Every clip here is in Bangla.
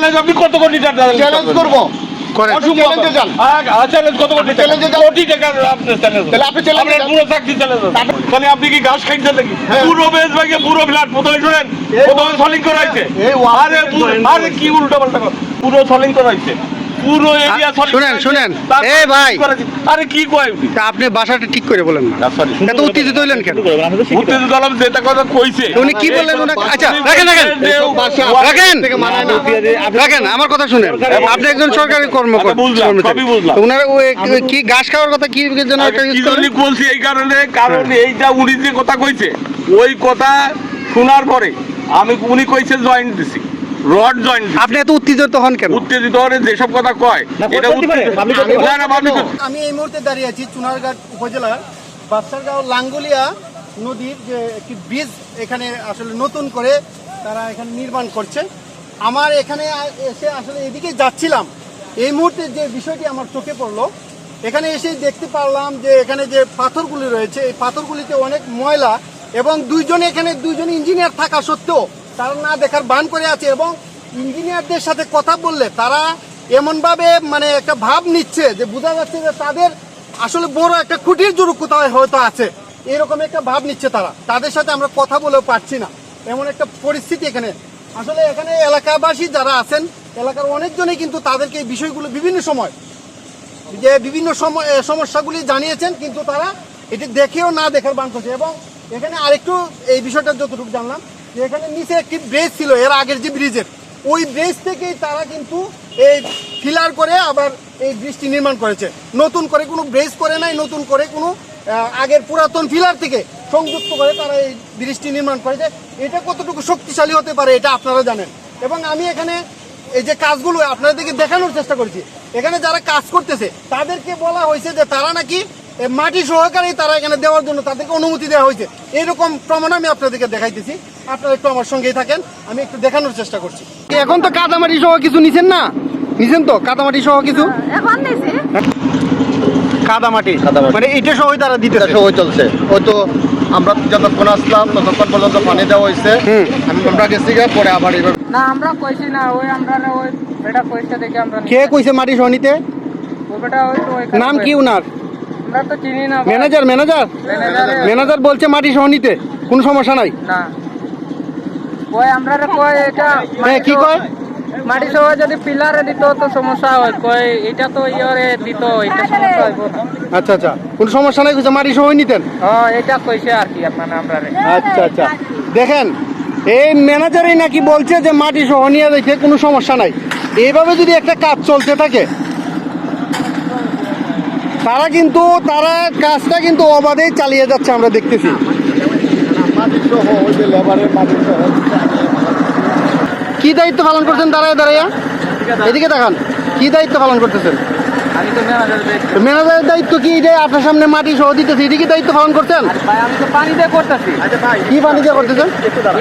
চ্যালেঞ্জ আপনি কত কোটি টাকা চ্যালেঞ্জ করব। আপনি আপনি কি ঘাস খাইছেন নাকি? হ্যাঁ। পুরো বেশ ভাগে পুরো ফ্ল্যাট প্রথমে শুনেন প্রথমে সলিং আরে কি উল্টো পাল্টা পুরো সলিং করা হয়েছে। পুরো এরিয়া শুনেন, শুনেন। এ ভাই। আরে কি কয় আপনি বাসাটা ঠিক করে বলেন না। না, এত উত্তেজিত হইলেন কেন? উত্তেজিত হলাম যেটা কথা কইছে। উনি কি বললেন ওনাকে? আচ্ছা রাখেন রাখেন। রাখেন। রাখেন আমার কথা শুনেন। আপনি একজন সরকারি কর্মকর্তা আচ্ছা, বুঝলাম, সবই ওই- ওই কি ঘাস খাওয়ার কথা কি জন্য? বলছি এই কারণে? কারণ এইটা উনি যে কথা কইছে ওই কথা শোনার পরে আমি উনি কইছে জয়েন্ট দিছি। Rod joint. আপনি এত উত্তেজিত হন কেন? উত্তেজিত হলে যেসব কথা কয় এটা আমি এই মুহূর্তে দাঁড়িয়ে আছি চুনারঘাট উপজেলার বাদশারগাঁও লাঙ্গুলিয়া নদীর যে একটি ব্রিজ এখানে আসলে নতুন করে তারা এখানে নির্মাণ করছে। আমার এখানে এসে আসলে এদিকে যাচ্ছিলাম। এই মুহূর্তে যে বিষয়টি আমার চোখে পড়ল এখানে এসে দেখতে পারলাম যে এখানে যে পাথরগুলি রয়েছে এই পাথরগুলিতে অনেক ময়লা এবং দুইজনে এখানে দুইজন ইঞ্জিনিয়ার থাকা সত্ত্বেও তারা না দেখার বান করে আছে এবং ইঞ্জিনিয়ারদের সাথে কথা বললে তারা এমনভাবে মানে একটা ভাব নিচ্ছে যে বোঝা যাচ্ছে যে তাদের আসলে বড় একটা খুঁটির জোর কোথাও হয়তো আছে। এরকম একটা ভাব নিচ্ছে তারা। তাদের সাথে আমরা কথা বলেও পারছি না। এমন একটা পরিস্থিতি এখানে। আসলে এখানে এলাকাবাসী যারা আছেন, এলাকার অনেকজনই কিন্তু তাদেরকে এই বিষয়গুলো বিভিন্ন সময় যে বিভিন্ন সমস্যাগুলি জানিয়েছেন, কিন্তু তারা এটি দেখেও না দেখার বান করছে। এবং এখানে আরেকটু এই বিষয়টা যতটুকু জানলাম এখানে নিচে একটি ব্রিজ ছিল, এর আগের যে ব্রিজের ওই ব্রিজ থেকেই তারা কিন্তু এই ফিলার করে আবার এই ব্রিজটি নির্মাণ করেছে। নতুন করে কোনো ব্রিজ করে নাই, নতুন করে কোনো আগের পুরাতন ফিলার থেকে সংযুক্ত করে তারা এই ব্রিজটি নির্মাণ করেছে। এটা কতটুকু শক্তিশালী হতে পারে এটা আপনারা জানেন। এবং আমি এখানে এই যে কাজগুলো আপনাদেরকে দেখানোর চেষ্টা করছি। এখানে যারা কাজ করতেছে, তাদেরকে বলা হয়েছে যে তারা নাকি মাটি সহকারে তারা এখানে দেওয়ার জন্য তাদেরকে অনুমতি দেওয়া হয়েছে। এরকম প্রমাণ আমি আপনাদেরকে দেখাইতেছি। আপনারা একটু আমার সঙ্গেই থাকেন আমি একটু দেখানোর চেষ্টা করছি। এখন তো কাদামাটি সহ কিছু নিছেন না? নিছেন তো কাদামাটি সহ কিছু? এখন নিছি। কাদামাটি। মানে এটা সহই তারা দিতেছে। সময় চলছে। ওই তো আমরা যতক্ষণ আসলাম ততক্ষণ পর্যন্ত পানি দেওয়া হয়েছে আমি আমরা গেছি গা, পরে আবার এবার না আমরা কইছি না ওই আমরা ওই বেটা কইছে দেখে আমরা কে কইছে মাটি সহ নিতে? ওই বেটা ওই তো নাম কি উনার? আমরা তো চিনি না ম্যানেজার? ম্যানেজার। ম্যানেজার বলছে মাটি সহ নিতে। কোনো সমস্যা নাই? না। ওই আমরা কই এটা হ্যাঁ কি কয়? মাটি সহ যদি পিলারে দিত তো সমস্যা হয় কই এটা তো ইয়রে দিত এটা সমস্যা না আচ্ছা আচ্ছা। কোনো সমস্যা নাই কইছে মাটি সহ নিতেন? হ্যাঁ এটা কইছে আর কি আপনার আমরা আচ্ছা আচ্ছা। দেখেন এই ম্যানেজারই নাকি বলছে যে মাটি সহ নিয়ে দেখে কোনো সমস্যা নাই। এইভাবে যদি একটা কাজ চলতে থাকে তারা কিন্তু তারা কাজটা কিন্তু অবাধেই চালিয়ে যাচ্ছে আমরা দেখতেছি। মাটি ওই যে লেবারের মাটি কি দায়িত্ব পালন করছেন দাঁড়ায় দাঁড়াইয়া? এদিকে দেখান কি দায়িত্ব পালন করতেছেন? ম্যানেজারের দায়িত্ব। কি যে আপনার সামনে মাটি সহ দিতেছে এদিকে দায়িত্ব পালন করছেন? ভাই আমি তো পানি দিয়ে করতেছি। কি পানি দিয়ে করতেছেন?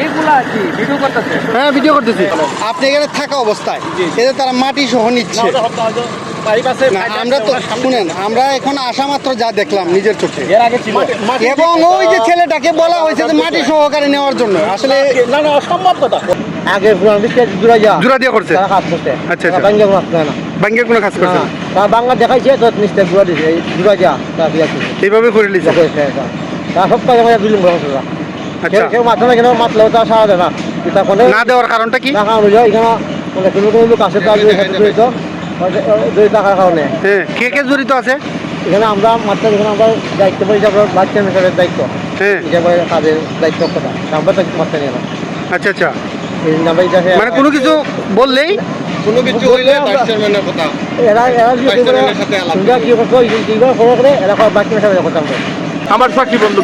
এইগুলা ভিডিও করতেছে। হ্যাঁ ভিডিও করতেছি। আপনি এখানে থাকা অবস্থায় এতে তারা মাটি সহ নিচ্ছে না, আমরা তো শুনেন আমরা এখন আসা মাত্র যা দেখলাম নিজের চোখে। এবং ওই যে ছেলেটাকে বলা হয়েছে যে মাটি সহকারে নেওয়ার জন্য। আসলে আগে জুড়া যা জোড়া দিয়ে করছে? কাজ করতে আচ্ছা, আচ্ছা। বাঙ্গা কোনো কাজ না। ব্যাংকের কোনো কাজ করছে? না। বাংলা দেখাইছে তো নিশ্চয় জুড়া দিছে। এইভাবে করে লিছে তারা। সব কাজ আমাদের বিলম্ব করছে আচ্ছা। কেউ মাথা না কেন মাতলেও তারা সারা দেয় না। এটা কোনো না দেওয়ার কারণটা কি? এখানে মানে কোনো কোনো লোক আছে তার জড়িত দুই কারণে। হ্যাঁ কে কে জড়িত আছে? এখানে আমরা মাত্র এখানে আমরা দায়িত্ব পাই আমরা বাচ্চা মেশারের দায়িত্ব। হ্যাঁ কাজের দায়িত্ব কথা আমরা তো মাত্রা নিয়ে আচ্ছা আচ্ছা। মানে কোনো কিছু বললেই? কোনো কিছু হইলে ভাইস চেয়ারম্যানের কথা। এরা এরা কি করে। সুবিধা কি করে এরা করে বাকি কথা আমরা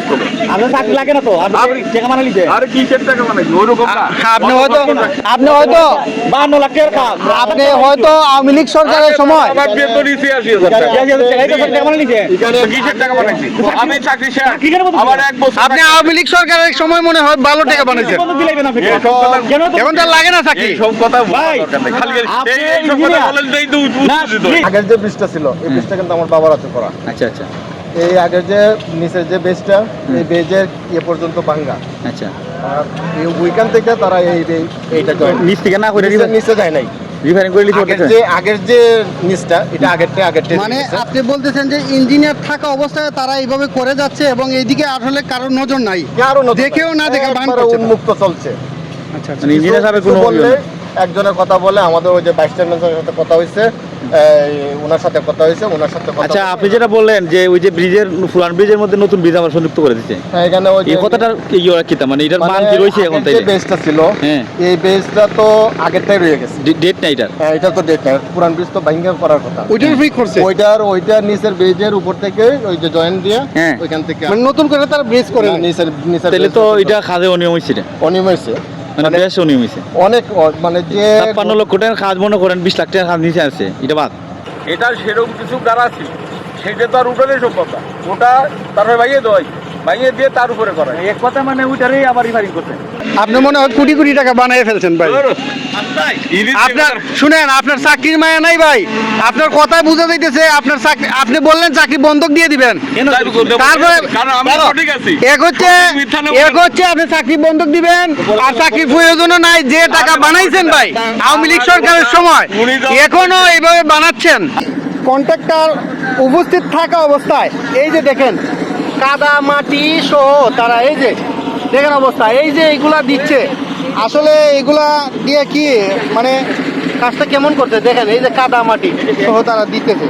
করবে আমরা চাকরি লাগে না তো? আপনি টাকা মানে আরে কিসের টাকা বানাইছি ওরকম আপনি হয়তো আপনি হয়তো বান্ন লাখ টাকার কাজ। আপনি হয়তো আওয়ামী লীগ সরকারের সময় আমার বেতন টাকা। টাকা মানে নিতে কিসের টাকা বানাইছি আমি চাকরি শেষ। আমার এক বছর আপনি আওয়ামী লীগ সরকারের সময় মনে হয় ভালো টাকা বানাইছেন। এখন তো লাগে না চাকরি। এইসব কথা নেই। খালি এই এইসব কথা বলেন তো আগের যে ছিল এই কিন্তু আমার বাবার আছে করা। আচ্ছা আচ্ছা। এই আগের যে নিচের যে বেজটা এই বেজের ইয়ে পর্যন্ত ভাঙ্গা। আচ্ছা। আর এই ওইখান থেকে তারা এই এই- এইটা নিচ থেকে না করে নিচে নিচে যায় নাই। রিফাইনিং করে নিতে আগের যে আগের যে নিচটা এটা আগের থেকে আগের থেকে মানে। আপনি বলতেছেন যে ইঞ্জিনিয়ার থাকা অবস্থায় তারা এইভাবে করে যাচ্ছে এবং এইদিকে আসলে কারোর নজর নাই। কারও দেখেও না দেখে ভান একবারে করছে। উন্মুক্ত চলছে। আচ্ছা মানে ইঞ্জিনিয়ার সাহেবের কোনো বললে নেই। একজনের কথা বলে আমাদের ওই যে ভাইস চেয়ারম্যানের সাথে কথা হয়েছে। ওনার সাথে কথা হয়েছে ওনার সাথে আচ্ছা আপনি যেটা বললেন যে ওই যে ব্রিজের পুরান ব্রিজের মধ্যে নতুন ব্রিজ আবার সংযুক্ত করে দিচ্ছে। হ্যাঁ, এখানে ওই এই কথাটার কি ইয়ে কিতা মানে? এটার মান মানে কি রয়েছে এখন আগের যে ছিল হ্যাঁ। এই বেসটা তো আগেরটাই রয়ে গেছে। ডেট নাই এটার? হ্যাঁ, এটা তো ডেট নাই। পুরান ব্রিজ তো ভাঙ্গা করার কথা। ওইটার ফ্রি করছে? ওইটার ওইটার নিচের বেজের উপর থেকে ওই যে জয়েন্ট দিয়ে হ্যাঁ। ওইখান থেকে মানে নতুন করে তারা ব্রিজ করে। নিচের নিচের তাহলে তো এটা খাজে অনিয়ম হয়েছে অনিয়ম হয়েছে মানে মানে বেশ উনি হয়েছে অনেক মানে যে ছাপ্পান্ন লক্ষ টাকার কাজ মনে করেন বিশ লাখ টাকার কাজ নিচে আছে এটা বাদ। এটা সেরকম কিছু দ্বারা ছিল সেটা তো আর উঠালে সম্ভব না। ওটা তারপরে ভাইয়ে দেওয়াই ভাইয়ে দিয়ে তার উপরে করা এক কথা মানে ওইটারই আবার রিফারিং করছে আপনি মনে হয় কোটি কোটি টাকা বানিয়ে ফেলছেন ভাই। আপনার শুনেন আপনার চাকরির মায়া নাই ভাই। আপনার কথায় বোঝা যাইতেছে আপনার চাকরি আপনি বললেন চাকরি বন্ধক দিয়ে দিবেন। তারপরে কারণ আমি সঠিক আছি। এক হচ্ছে এক হচ্ছে আপনি চাকরি বন্ধক দিবেন আর চাকরির প্রয়োজনও নাই যে টাকা বানাইছেন ভাই আওয়ামী লীগ সরকারের সময়। এখনও এইভাবে বানাচ্ছেন। কন্ট্রাক্টর উপস্থিত থাকা অবস্থায় এই যে দেখেন কাদা মাটি সহ তারা এই যে দেখেন অবস্থা, এই যে এইগুলা দিচ্ছে, আসলে এগুলা দিয়ে কি মানে কাজটা কেমন করছে? দেখেন, এই যে কাদা মাটি, সহ তারা দিতেছে।